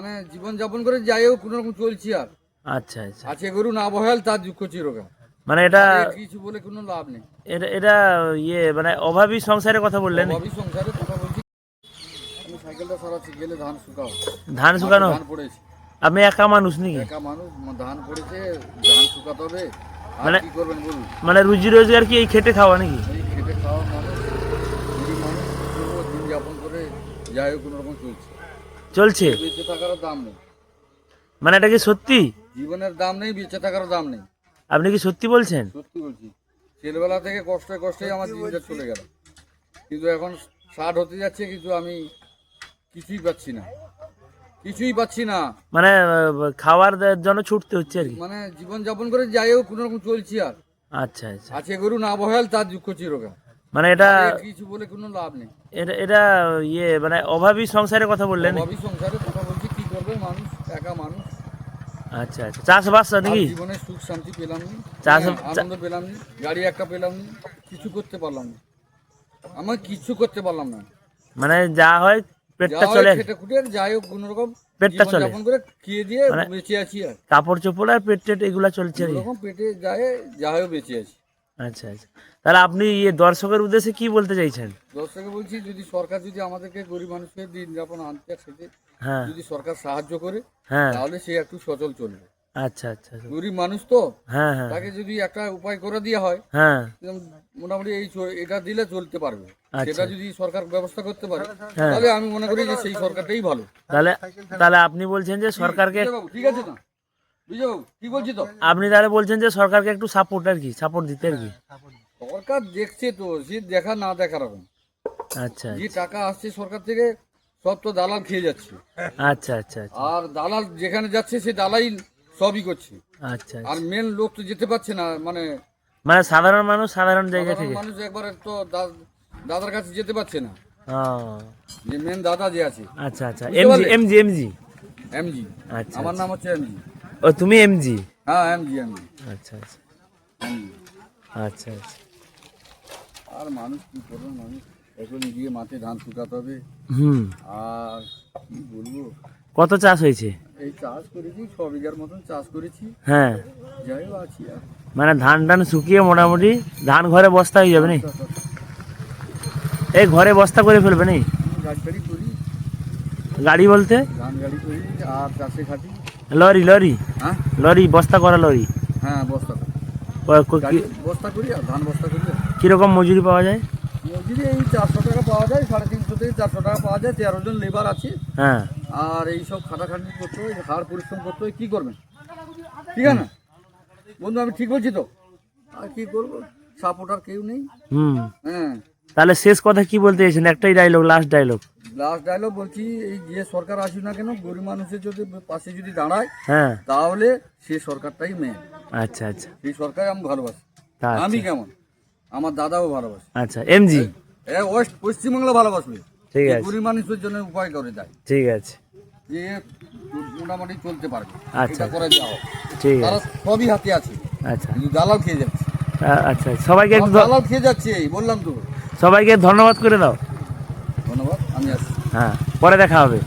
মানে জীবন যাপন করে যাই হোক কোনো রকম চলছি আর। আচ্ছা আচ্ছা। আছে গরু না বহাল তার দুঃখ চিরকাল মানে এটা কিছু বলে কোনো লাভ নেই। এটা এটা ইয়ে মানে অভাবী সংসারের কথা বললেন অভাবী সংসারে কথা বলছি। আমি সাইকেলটা সারাচ্ছি গেলে ধান শুকাও। ধান শুকানো? ধান পড়েছে। আপনি একা মানুষ নাকি? একা মানুষ ধান পড়েছে ধান শুকাতে হবে। মানে- কি করবেন বলুন? মানে রুজি রোজগার কি এই খেটে খাওয়া নাকি? এই খেটে খাওয়া মানুষ মানুষ দিন যাপন করে যাই হোক কোনো রকম চলছে। চলছে? বেঁচে থাকারও দাম নেই। মানে এটা কি সত্যি? জীবনের দাম নেই বেঁচে থাকারও দাম নেই। আপনি কি সত্যি বলছেন? সত্যি বলছি। ছেলেবেলা থেকে কষ্টে কষ্টে আমার দিনটা চলে গেল। কিন্তু এখন ষাট হতে যাচ্ছে কিন্তু আমি কিছুই পাচ্ছি না। কিছুই পাচ্ছি না। মানে খাওয়ার জন্য ছুটতে হচ্ছে আর কি। মানে জীবন যাপন করে যাই হোক কোনো রকম চলছি আর। আচ্ছা আচ্ছা। আছে গরু না বহাল তার দুঃখ চিরকাল। মানে এটা কিছু বলে কোনো লাভ নেই। এটা এটা ইয়ে মানে অভাবী সংসারের কথা বললেন। অভাবী সংসারে কথা বলছি কি করবে মানুষ? একা মানুষ। আচ্ছা আচ্ছা। চাষবাস নাকি? জীবনে সুখ শান্তি পেলাম না চাষ- আনন্দ পেলাম না গাড়ি একটা পেলাম না কিছু করতে পারলাম না। আমার কিছু করতে পারলাম না। মানে যা হয় পেটটা চলে। খেটে খুটে যাই হোক কোনো রকম পেটটা চলে। যাপন করে খেয়ে দিয়ে মানে- বেঁচে আছি আর। কাপড় চোপড় আর পেট টেট এগুলা চলছে। কি পেটে যায় যা হয় বেঁচে আছি। আচ্ছা আচ্ছা। তাহলে আপনি ইয়ে দর্শকের উদ্দেশ্যে কি বলতে চাইছেন? দর্শকে বলছি যদি সরকার যদি আমাদেরকে গরিব মানুষের দিন যাপন আনতে হ্যাঁ। যদি সরকার সাহায্য করে হ্যাঁ। তাহলে সে একটু সচল চলবে। আচ্ছা আচ্ছা আচ্ছা। গরিব মানুষ তো হ্যাঁ হ্যাঁ। তাকে যদি একটা উপায় করে দেওয়া হয় হ্যাঁ। মোটামুটি এই এটা দিলে চলতে পারবে। আচ্ছা। সেটা যদি সরকার ব্যবস্থা করতে পারে হ্যাঁ। তাহলে আমি মনে করি যে সেই সরকারটাই ভালো। তাহলে তাহলে আপনি বলছেন যে সরকারকে ঠিক আছে তো? বলছি তো? আপনি তাহলে বলছেন যে সরকারকে একটু সাপোর্ট আর কি সাপোর্ট দিতে আর কি। সরকার দেখছে তো সে দেখা না দেখার আচ্ছা যে টাকা আসছে সরকার থেকে সব তো দালাল খেয়ে যাচ্ছে। আচ্ছা আচ্ছা আচ্ছা। আর দালাল যেখানে যাচ্ছে সে দালাই সবই করছে। আচ্ছা আর মেন লোক তো যেতে পারছে না মানে মানে সাধারণ মানুষ সাধারণ জায়গা থেকে। মানুষ একবারে তো দাদার কাছে যেতে পারছে না। যে মেন দাদা যে আছে। আচ্ছা আচ্ছা। এমজি? এমজি এমজি এমজি আচ্ছা আমার নাম হচ্ছে এমজি ও তুমি এমজি হ্যাঁ এমজি এমজি আচ্ছা আচ্ছা। আচ্ছা আচ্ছা। আর মানুষ কি করবে মানুষ? এখন গিয়ে মাঠে ধান শুকাতে হবে। হুম। আর কি বলব? কত চাষ হয়েছে? এই চাষ করেছি ছ বিঘার মতন চাষ করেছি। হ্যাঁ। যাই আছি আর। মানে ধান টান শুকিয়ে মোটামুটি ধান ঘরে বস্তা হয়ে যাবে নি এই ঘরে বস্তা করে ফেলবে নি গাড়ি করি। গাড়ি বলতে? ধান গাড়ি করি আর চাষে খাটি। Lorry lorry. হ্যাঁ? লরি বস্তা করা লরি। হ্যাঁ বস্তা। বস্তা করি আর ধান বস্তা করি। কীরকম মজুরি পাওয়া যায়? মজুরি এই চারশো টাকা পাওয়া যায় সাড়ে তিনশো থেকে চারশো টাকা পাওয়া যায় তেরো জন লেবার আছে। হ্যাঁ। আর এই সব খাটাখাটি করতে হয় হাড় পরিশ্রম করতে হয় কী করবেন? ঠিক আছে না? বন্ধু আমি ঠিক বলছি তো? আর কি করব? সাপোর্ট আর কেউ নেই। হুম। হ্যাঁ। তাহলে শেষ কথা কি বলতে চাইছেন? একটাই dialogue last dialogue last dialogue বলছি এই যে সরকার আসুক না কেন গরিব মানুষের যদি পাশে যদি দাঁড়ায় হ্যাঁ। তাহলে সে সরকারটাই মেন আচ্ছা আচ্ছা। সেই সরকার আমি ভালোবাসি। তা আমি আচ্ছা। কেমন? আমার দাদাও ভালোবাসে। আচ্ছা এমজি ওয়েস্ট পশ্চিমবাংলা ভালোবাসবে। ঠিক আছে। গরিব মানুষের জন্য উপায় করে দেয়। ঠিক আছে। যে মোটামুটি চলতে পারবে। আচ্ছা। করে যাও ঠিক আছে। সবই হাতে আছে। আচ্ছা। দালাল খেয়ে যাচ্ছে। আচ্ছা। সবাইকে একটু দালাল খেয়ে যাচ্ছে বললাম তো। সবাইকে ধন্যবাদ করে দাও। ধন্যবাদ আমি হ্যাঁ পরে দেখা হবে।